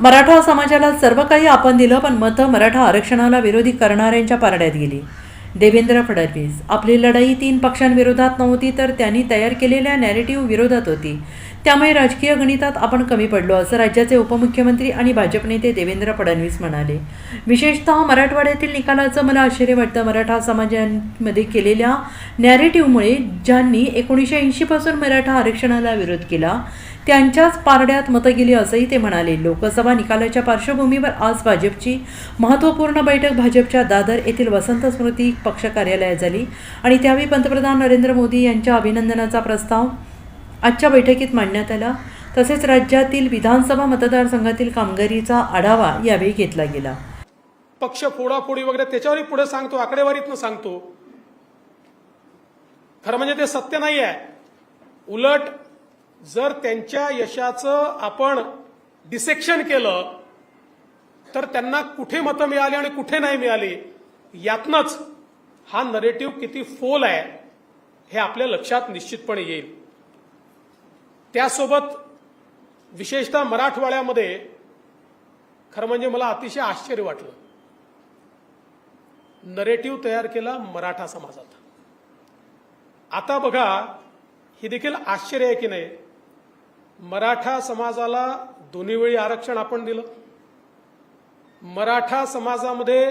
मराठा समाजाला सर्व काही आपण दिलं पण मतं मराठा आरक्षणाला विरोधी करणाऱ्यांच्या पारड्यात गेली. देवेंद्र फडणवीस आपली लढाई तीन पक्षांविरोधात नव्हती तर त्यांनी तयार केलेल्या नॅरेटिव्ह विरोधात होती. त्यामुळे राजकीय गणितात आपण कमी पडलो असं राज्याचे उपमुख्यमंत्री आणि भाजप नेते देवेंद्र फडणवीस म्हणाले. विशेषतः मराठवाड्यातील निकालाचं मला आश्चर्य वाटतं. मराठा समाजांमध्ये केलेल्या नॅरेटिव्हमुळे ज्यांनी एकोणीसशे ऐंशीपासून मराठा आरक्षणाला विरोध केला त्यांच्याच पारड्यात मतं गेली असंही ते म्हणाले. लोकसभा निकालाच्या पार्श्वभूमीवर आज भाजपची महत्त्वपूर्ण बैठक भाजपच्या दादर येथील वसंत स्मृती पक्ष कार्यालयात झाली आणि त्यावेळी पंतप्रधान नरेंद्र मोदी यांच्या अभिनंदनाचा प्रस्ताव आजच्या बैठकीत मांडण्यात आला. तसेच राज्यातील विधानसभा मतदारसंघातील कामगिरीचा आढावा यावेळी घेतला गेला. पक्ष फोडाफोडी वगैरे त्याच्यावरही पुढे सांगतो आकडेवारीतनं सांगतो. खरं म्हणजे ते सत्य नाही आहे उलट जर त्यांच्या यशाचं आपण डिसेक्शन केलं तर त्यांना कुठे मतं मिळाली आणि कुठे नाही मिळाली यातनंच हा नरेटिव्ह किती फोल आहे हे आपल्या लक्षात निश्चितपणे येईल. त्यासोबत विशेषतः मराठवाड्यामध्ये खरं म्हणजे मला अतिशय आश्चर्य वाटलं. नरेटिव्ह तयार केला मराठा समाजात. आता बघा ही देखील आश्चर्य आहे की नाही? मराठा समाजाला दोन्ही वेळी आरक्षण आपण दिलं. मराठा समाजामध्ये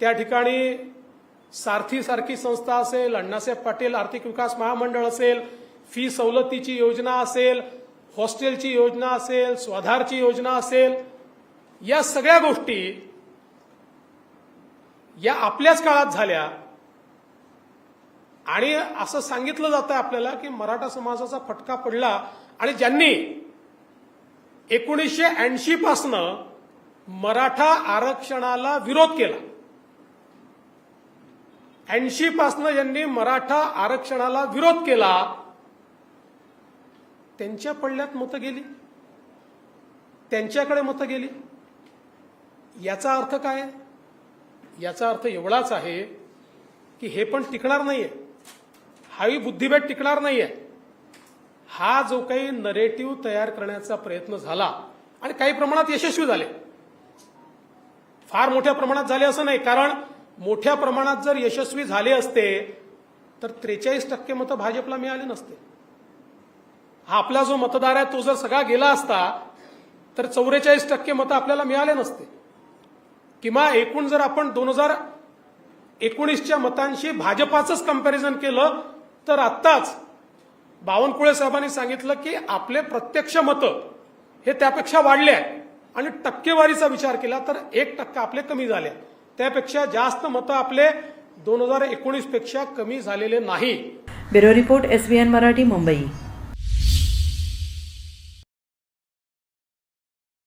त्या ठिकाणी सारथी सारखी संस्था असेल अण्णासाहेब पाटील आर्थिक विकास महामंडळ असेल फी सवलतीची योजना असेल हॉस्टेलची योजना असेल स्वाधारची योजना असेल या सगळ्या गोष्टी या आपल्याच काळात झाल्या. आणि असं सांगितलं जातं आपल्याला की मराठा समाजाचा फटका पडला आणि ज्यांनी एकोणीसशे ऐंशी पासनं मराठा आरक्षणाला विरोध केला. ऐंशी पासनं ज्यांनी मराठा आरक्षणाला विरोध केला त्यांच्या पडल्यात मतं गेली. त्यांच्याकडे मतं गेली. याचा अर्थ काय? याचा अर्थ एवढाच आहे की हे पण टिकणार नाहीये. हावी बुद्धिभेद टिकणार नाहीये. हा जो काही नरेटिव्ह तयार करण्याचा प्रयत्न झाला आणि काही प्रमाणात यशस्वी झाले. फार मोठ्या प्रमाणात झाले असं नाही कारण मोठ्या प्रमाणात जर यशस्वी झाले असते तर त्रेचाळीस टक्के मतं भाजपला मिळाले नसते. हा आपला जो मतदार आहे तो जर सगळा गेला असता तर चौवेचाळीस टक्के मतं आपल्याला मिळाले नसते. किंवा एकूण जर आपण दोन हजार एकोणीसच्या मतांशी भाजपाचंच कंपॅरिझन केलं तर आत्ताच बावनकुळे साहेबांनी सांगितलं की आपले प्रत्यक्ष मतं हे त्यापेक्षा वाढले आहे. आणि टक्केवारीचा विचार केला तर एक टक्का आपले कमी झाले त्यापेक्षा जास्त मतं आपले दोन हजार एकोणीसपेक्षा कमी झालेले नाही. Bureau report S Marathi Mumbai.